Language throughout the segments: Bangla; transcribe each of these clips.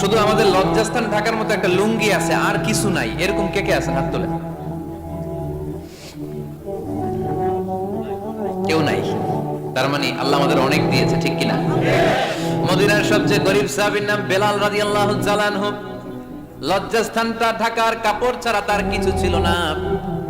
শুধু আমাদের লজ্জাস্থান ঢাকার মতো একটা লুঙ্গি আছে, আর কিছু নাই। এরকম কে কে আছে হাত তোলে কেউ নাই। তার মানে আল্লাহ আমাদের অনেক দিয়েছে, ঠিক কিনা? মদিনার সবচেয়ে গরিব সাহাবীর নাম বেলাল রাদিয়াল্লাহু জালানহু লজ্জাস্থানটা ঢাকার কাপড় ছাড়া তার কিছু ছিল না।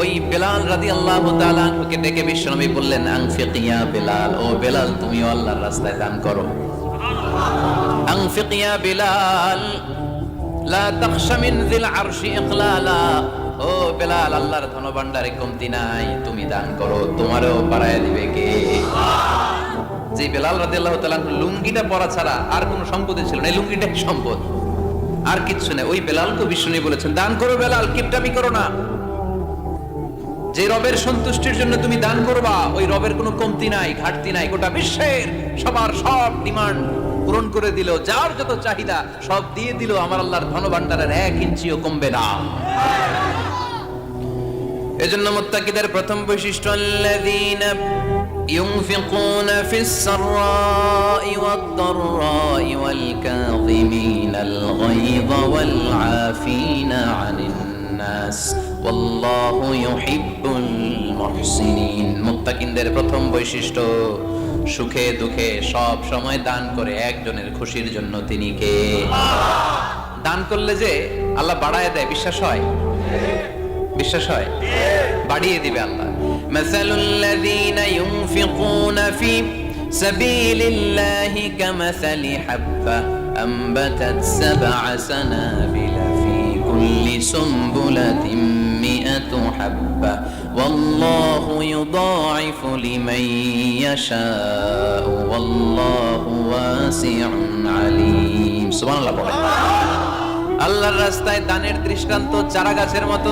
ওই বেলাল রাদিয়াল্লাহু তাআলা আনহুকে ডেকে বিশ্বনবী বললেন আনফিক ইয়া বেলাল, ও বেলাল তুমিও আল্লাহর রাস্তায় দান করো। আনফিক ইয়া বেলাল লা তাখশা মিন যিল আরশি ইকলালা ও বেলাল, আল্লাহর ধনভাণ্ডারে কমতি নাই। তুমি দান করো, তোমারও বাড়ায় দিবে কে? যে বেলাল রাদিয়াল্লাহু তাআলা লুঙ্গিটা পরা ছাড়া আর কোনো সম্পদই ছিল না। লুঙ্গিটাই সম্পদ। আর কিচ্ছু নেই। ওই বেলালকে বিষ্ণু বলেছেন, দান করো বেলাল, কিপটামি করো না। যে রবের সন্তুষ্টির জন্য তুমি দান করবা, ওই রবের কোনো কমতি নাই, ঘাটতি নাই। গোটা বিশ্বের সবার সব ডিমান্ড পূরণ করে দিল যার যত চাহিদা সব দিয়ে দিল আমার আল্লাহর ধনভাণ্ডারের এক ইঞ্চিও কমবে না এজন্য মুত্তাকিদের প্রথম বৈশিষ্ট্য আল্লাযীনা ينفقون في السراء والضراء والكاظمين الغيظ والعافين عن الناس ওয়াল্লাহু প্রথম বৈশিষ্ট্য, সুখে দুঃখে সব সময় দান করে একজনের খুশির জন্য তিনি কে? দান করলে যে আল্লাহ বাড়ায় দেয়, বিশ্বাস হয়? বিশ্বাস হয়? বাড়িয়ে দিবে আল্লাহ। মাসালুল্লাযীনা ইউনফিকুনা ফি সাবিলিল্লাহি কামাসালি হাব্বা আম্বাতাত সাবআ সানাবিলা ফি কুল্লি সুনবুলাতিন حبة والله يضاعف لمن يشاء والله واسع عليم سبحان الله বলেন আল্লাহর রাস্তায় দানের দৃষ্টান্ত চারা গাছের মতো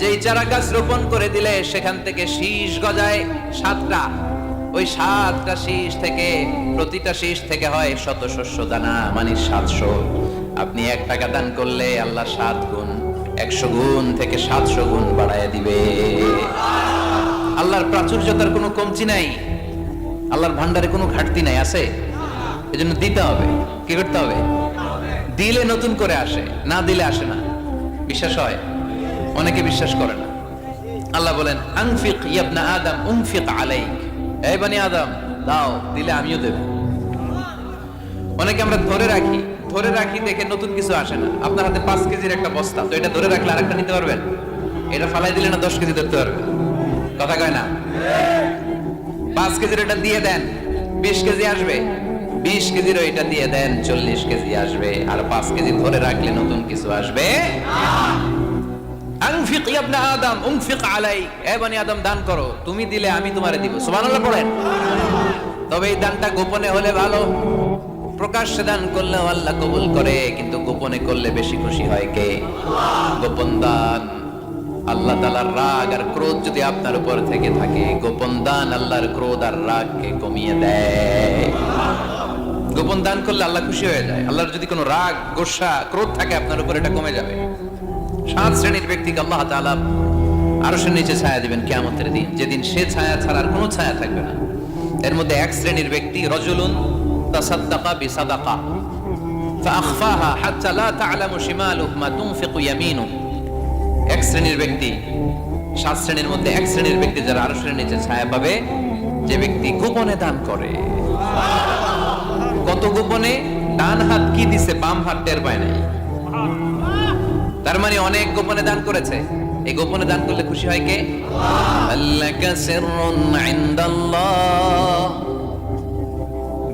যেই চারা গাছ রোপণ করে দিলে সেখান থেকে শীষ গজায় সাতটা ওই সাতটা শীষ থেকে প্রতিটা শীষ থেকে হয় শত শস্য দানা মানে সাতশো আপনি এক টাকা দান করলে আল্লাহ সাত গুণ একশো গুণ থেকে সাতশো গুণ বাড়ায় দিবে। আল্লাহর প্রাচুর্যতার কোনো কমতি নাই, আল্লাহর ভান্ডারে কোনো ঘাটতি নাই, আছে? এজন্য দিতে হবে। কি করতে হবে? দিলে নতুন করে আসে, না দিলে আসে না। বিশ্বাস হয়? অনেকে বিশ্বাস করে না। আল্লাহ বলেন, আনফিক ইয়াবনা আদম, উনফিক আলাইক। এই বানি আদম, দাও, দিলে আমিও দেব। অনেকে আমরা ধরে রাখি ধরে রাখি দেখে নতুন কিছু আসে না। আপনার হাতে পাঁচ কেজির একটা বস্তা, তো এটা ধরে রাখলে আরেকটা নিতে পারবেন? এটা ফালাই দিলে না দশ কেজি ধরতে পারবেন? কথা কয় না? পাঁচ কেজির এটা দিয়ে দেন, বিশ কেজি আসবে। বিশ কেজির এটা দিয়ে দেন, চল্লিশ কেজি আসবে। আর পাঁচ কেজি ধরে রাখলে নতুন কিছু আসবে? আনফিক ইবনা আদম, উনফিক আলাই। এ বনি আদম, দান করো। তুমি দিলে আমি তোমারে দিব। সুবহানাল্লাহ পড়েন। তবে এই দানটা গোপনে হলে ভালো। প্রকাশ্যে দান করলে আল্লাহ কবুল করে, কিন্তু গোপনে করলে বেশি খুশি হয় কে? গোপন দান আল্লাহ তালার রাগ আর ক্রোধ যদি আপনার উপর থেকে থাকে, গোপন দান আল্লাহর ক্রোধ আর রাগকে কমিয়ে দেয়। গোপন দান করলে আল্লাহ খুশি হয়ে যায়। আল্লাহর যদি কোনো রাগ, গোসা, ক্রোধ থাকে, আপনার উপর এটা কমে যাবে। সাত শ্রেণির ব্যক্তিকে আল্লাহ তাআলা আরশের নিচে ছায়া দিবেন কিয়ামতের দিন। যেদিন সে ছায়া ছাড়া আর কোনো ছায়া থাকবে না। এর মধ্যে এক শ্রেণির ব্যক্তি রজুলুন তাসাদ্দাকা বিসাদাকা فأخفاها حتى لا تعلم شماله ما تنفق يمينه এক শ্রেণীর ব্যক্তি সাত শ্রেণীর মধ্যে এক শ্রেণীর ব্যক্তি যারা আরশের নিচে ছায়া পাবে যে ব্যক্তি গোপনে দান করে কত গোপনে ডান হাত কি দিছে বাম হাত টের পায় নাই তার মানে অনেক গোপনে দান করেছে এই গোপনে দান করলে খুশি হয় কে আল্লাকা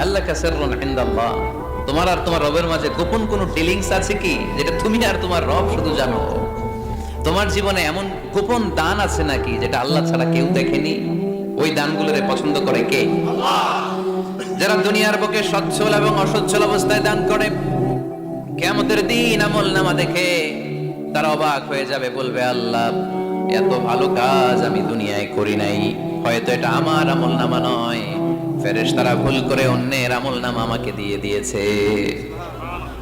আল্লাহ সিররুন ইনদাল্লাহ। তোমার আর তোমার রবের মাঝে গোপন কোন ডিলিংস আছে কি? যেটা তুমি আর তোমার রব শুধু জানো? তোমার জীবনে এমন গোপন দান আছে নাকি যেটা আল্লাহ ছাড়া কেউ দেখেনি? ওই দানগুলোরে পছন্দ করে কে? যারা দুনিয়ার বুকে সচ্ছল এবং অসচ্ছল অবস্থায় দান করে কেমতের দিন আমল নামা দেখে তারা অবাক হয়ে যাবে, বলবে, আল্লাহ, এত ভালো কাজ আমি দুনিয়ায় করি নাই। হয়তো এটা আমার আমল নামা নয়। ফেরেশ তারা ভুল করে অন্যের আমল নাম আমাকে দিয়ে দিয়েছে।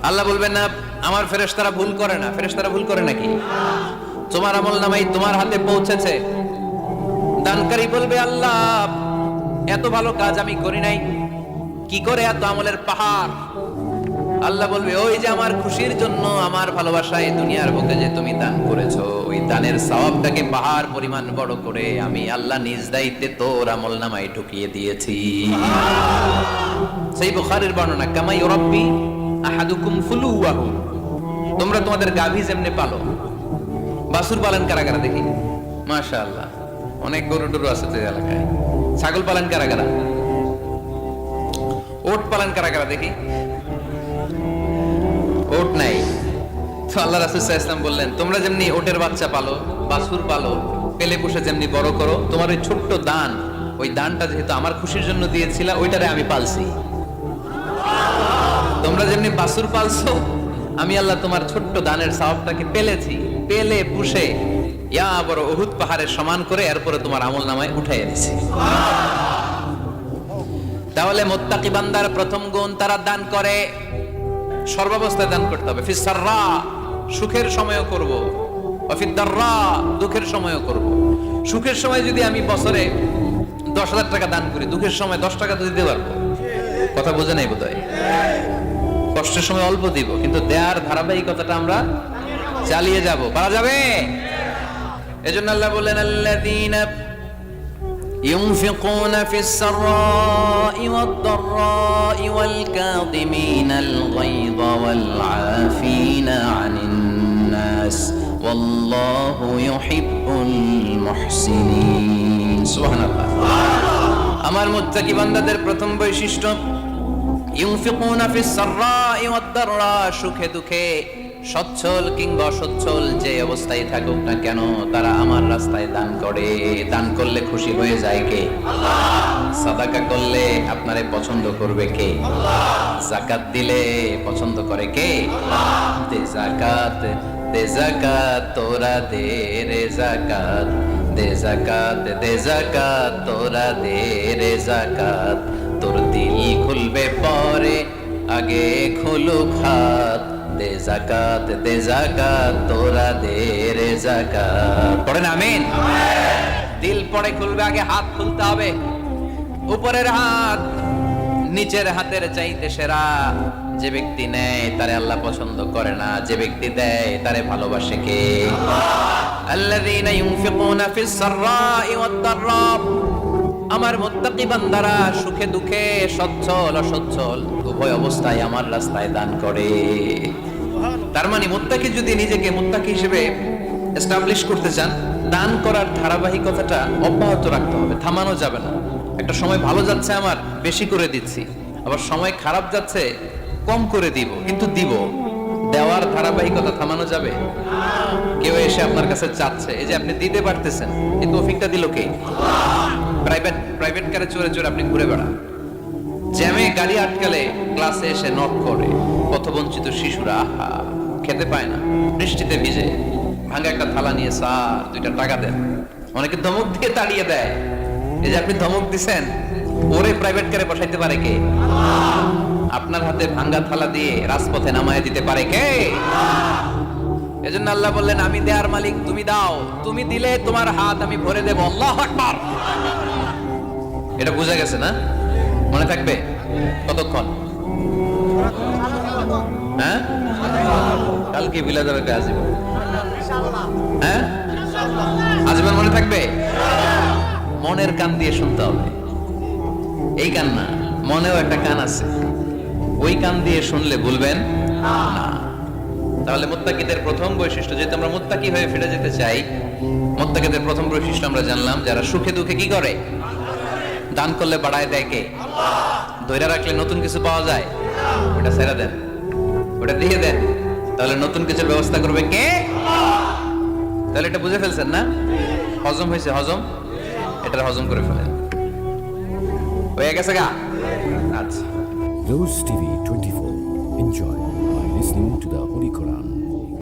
আল্লাহ বলবেন, না, আমার ফেরেশ তারা ভুল করে না। ফেরেশ তারা ভুল করে নাকি? তোমার আমল নামাই তোমার হাতে পৌঁছেছে। দানকারী বলবে, আল্লাহ, এত ভালো কাজ আমি করি নাই। কি করে এত আমলের পাহাড়? আল্লাহ বলবে, ওই যে আমার খুশির জন্য আমার ভালোবাসায় দুনিয়ার বুকে যে তুমি দান করেছ, ওই দানের সওয়াবটাকে পাহাড় পরিমাণ বড় করে আমি আল্লাহ নিজ দায়িত্বে তোর আমল নামায় ঢুকিয়ে দিয়েছি। সেই বুখারীর বর্ণনা, কামাই রব্বি আহাদুকুম ফুলুয়াহু। তোমরা তোমাদের গাভী যেমনে পালো। বাসুর পালন কারা কারা দেখি। মাশাআল্লাহ, অনেক গরু টরু আছে তো এলাকায়। ছাগল পালন কারা কারা ওট পালন কারা কারা দেখি। ওট নাই। তো আল্লাহ রাসূল সাল্লাল্লাহু বললেন, তোমরা যেমনি ওটের বাচ্চা পালো বাছুর পালো, পেলে পুষে যেমনি বড় করো, তোমার ওই ছোট্ট দান, ওই দানটা যেহেতু আমার খুশির জন্য দিয়েছিলা, ওইটারে আমি পালছি। তোমরা যেমনি বাছুর পালছো, আমি আল্লাহ তোমার ছোট্ট দানের সওয়াবটাকে পেলেছি, পেলে পুষে ইয়া বড় উহুদ পাহাড়ের সমান করে এরপরে তোমার আমল নামায় উঠাইয়া দিছি। তাহলে মোত্তাকি বান্দার প্রথম গুণ তারা দান করে। সর্বাবস্থায় দান করতে হবে। ফিসাররা সুখের সময়ও করব। অফিদ্দাররা দুঃখের সময়ও করব। সুখের সময় যদি আমি বছরে দশ হাজার টাকা দান করি, দুঃখের সময় দশ টাকা তো দিতে পারব। কথা বোঝে নাই বোধহয়? কষ্টের সময় অল্প দিব, কিন্তু দেয়ার ধারাবাহিকতাটা আমরা চালিয়ে যাব। পারা যাবে? এজন্য আল্লাহ বললেন, আল্লাযীনা ينفقون في السراء والضراء والكاظمين الغيظ والعافين عن الناس والله يحب المحسنين سبحان الله আমার মুত্তাকি বান্দাদের প্রথম বৈশিষ্ট্য ইউনফিকুনা ফিস সাররাই ওয়াদ দাররা সুখে দুঃখে সচ্ছল কিংবা অসচ্ছল যে অবস্থায় থাকুক না কেন, তারা আমার রাস্তায় দান করে। দান করলে খুশি হয়ে যায় কে? সাদাকা করলে আপনারে পছন্দ করবে কে? জাকাত দিলে পছন্দ করে কে? দে জাকাত দে জাকাত, তোরা দে রে জাকাত। দে জাকাত দে জাকাত, তোরা দে রে জাকাত। তোর দিল খুলবে পরে, আগে খুলুক হাত। দে জাকাত দে জাকাত তোরা দে রে জাকাত পড়েন আমিন? দিল পরে খুলবে আগে হাত খুলতে হবে। উপরের হাত নিচের হাতের চাইতে সেরা। যে ব্যক্তি নেয় তারে আল্লাহ পছন্দ করে না। যে ব্যক্তি দেয় তারে ভালোবাসে কে? ইউনফিকুনা ফিস সাররাই ওয়াদ দাররা আমার মুত্তাকি বান্দারা সুখে দুঃখে সচ্ছল অসচ্ছল উভয় অবস্থায় আমার রাস্তায় দান করে। তার মানে মুত্তাকি যদি নিজেকে মুত্তাকি হিসেবে এস্টাবলিশ করতে চান, দান করার ধারাবাহিকতাটা অব্যাহত রাখতে হবে, থামানো যাবে না। একটা সময় ভালো যাচ্ছে আমার, বেশি করে দিচ্ছি। আবার সময় খারাপ যাচ্ছে, কম করে দিব, কিন্তু দিব। দেওয়ার ধারাবাহিকতা থামানো যাবে? কেউ এসে আপনার কাছে চাচ্ছে, এই যে আপনি দিতে পারতেছেন, এই তৌফিকটা দিল কে? প্রাইভেট প্রাইভেট কারে চড়ে চড়ে আপনি ঘুরে বেড়ান। জ্যামে গাড়ি আটকালে ক্লাসে এসে নক করে। পথবঞ্চিত শিশুরা, আহা। খেতে পায় না। বৃষ্টিতে ভিজে। ভাঙা একটা থালা নিয়ে, স্যার, দুইটা টাকা দেন। অনেকে ধমক দিয়ে তাড়িয়ে দেয়। এই যে আপনি ধমক দিছেন, ওরে প্রাইভেট কারে বসাইতে পারে কে? আপনার হাতে ভাঙ্গা থালা দিয়ে রাজপথে নামায় দিতে পারে কে? এজন্য আল্লাহ বললেন, আমি দেয়ার মালিক, তুমি দাও। তুমি দিলে তোমার হাত আমি ভরে দেব। আল্লাহ আকবার! এটা বোঝা গেছে না? মনে থাকবে? কতক্ষণ? হ্যাঁ? কালকে হ্যাঁ? আজীবন মনে থাকবে? মনের কান দিয়ে শুনতে হবে। এই কান না, মনেও একটা কান আছে। ওই কান দিয়ে শুনলে বলবেন না। তাহলে মুত্তাকিদের প্রথম বৈশিষ্ট্য, যেহেতু আমরা মুত্তাকি হয়ে ফিরে যেতে চাই, মুত্তাকিদের প্রথম বৈশিষ্ট্য আমরা জানলাম, যারা সুখে দুঃখে কি করে? দান করলে বাড়ায় দেয় কে? ধৈর্য রাখলে নতুন কিছু পাওয়া যায়? ওটা সেরা দেন। ওটা দিয়ে দেন। তাহলে নতুন কিছুর ব্যবস্থা করবে কে? তাহলে এটা বুঝে ফেলছেন না? হজম হয়েছে, হজম? এটা হজম করে ফেলেন। হয়ে গেছে গা? আচ্ছা। Rose TV 24. Enjoy by listening to the Holy Quran.